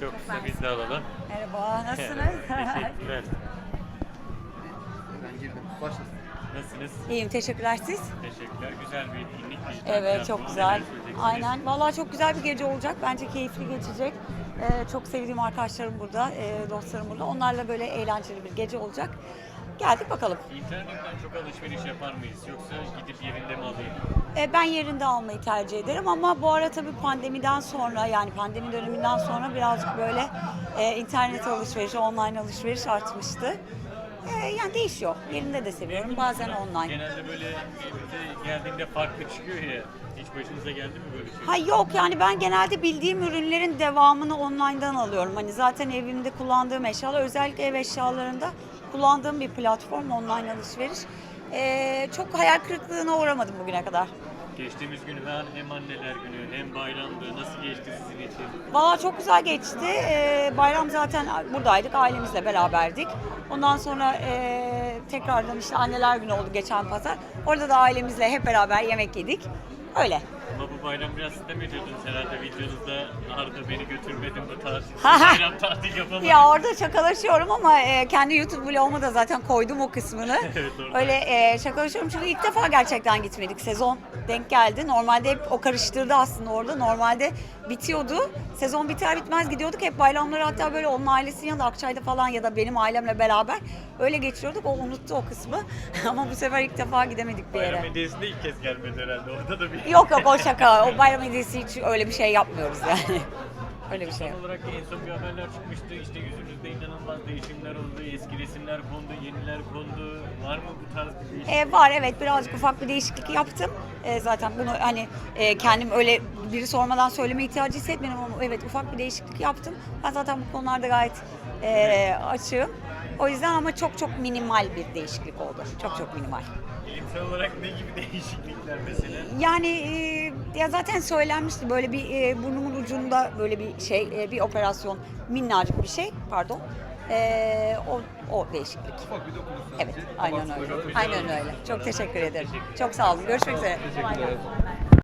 Çok kısa biz de alalım. Merhaba, nasılsınız? Teşekkürler. Ben girdim. Başlasın. Nasılsınız? İyiyim, teşekkürler siz. Teşekkürler. Güzel bir etkinlik. Evet, çok güzel. Aynen. Vallahi çok güzel bir gece olacak. Bence keyifli geçecek. Ee, çok sevdiğim arkadaşlarım burada, e, dostlarım burada. Onlarla böyle eğlenceli bir gece olacak. Geldik bakalım. İnternetten çok alışveriş yapar mıyız? Yoksa gidip yerinde mi alayım? Ee, ben yerinde almayı tercih ederim ama bu ara tabii pandemiden sonra yani pandemi döneminden sonra birazcık böyle e, internet alışverişi, online alışveriş artmıştı. Ee, yani değişiyor. Yerinde de seviyorum. Bazen online. Genelde böyle evimize geldiğinde farklı çıkıyor ya. Hiç başınıza geldi mi böyle şey? Ha yok yani ben genelde bildiğim ürünlerin devamını online'dan alıyorum. Hani zaten evimde kullandığım eşyalar özellikle ev eşyalarında kullandığım bir platform online alışveriş. Ee, çok hayal kırıklığına uğramadım bugüne kadar. Geçtiğimiz gün hem, anneler günü hem bayramdı. Nasıl geçti sizin için? Valla çok güzel geçti. Ee, bayram zaten buradaydık, ailemizle beraberdik. Ondan sonra ee, tekrardan işte anneler günü oldu geçen pazar. Orada da ailemizle hep beraber yemek yedik. Öyle. Bu bayram biraz sitem ediyordunuz herhalde videonuzda. Arda beni götürmedin bu tatil. bayram tatil yapamadım. Ya orada şakalaşıyorum ama e, kendi YouTube vloguma da zaten koydum o kısmını. Evet, orada. Öyle e, şakalaşıyorum çünkü ilk defa gerçekten gitmedik. Sezon denk geldi. Normalde hep o karıştırdı aslında orada. Normalde bitiyordu. Sezon biter bitmez gidiyorduk. Hep bayramları hatta böyle onun ailesinin yanında Akçay'da falan ya da benim ailemle beraber öyle geçiriyorduk. O unuttu o kısmı. ama bu sefer ilk defa gidemedik bir Bayram yere. hediyesinde ilk kez gelmedi herhalde. Orada da bir... Yok yok o şaka. O bayram hediyesi hiç öyle bir şey yapmıyoruz yani. öyle bir şey yok. Son olarak en son bir haberler çıkmıştı. İşte yüzünüzde inanılmaz değişimler oldu. Eski resimler kondu, yeniler kondu. Var mı bu tarz bir değişim? E, var evet birazcık ufak bir değişiklik yaptım. E, zaten bunu hani e, kendim öyle biri sormadan söyleme ihtiyacı hissetmedim ama evet ufak bir değişiklik yaptım. Ben zaten bu konularda gayet e, açığım. O yüzden ama çok çok minimal bir değişiklik oldu. Çok çok minimal. Bilimsel olarak ne gibi değişiklikler mesela? Yani e, ya zaten söylenmişti böyle bir e, burnumun ucunda böyle bir şey e, bir operasyon minnacık bir şey pardon. E, o o değişiklik. Ufak bir dokunuş sadece. Evet, aynen öyle. Aynen öyle. Çok teşekkür ederim. Çok sağ olun. Görüşmek üzere. Teşekkürler.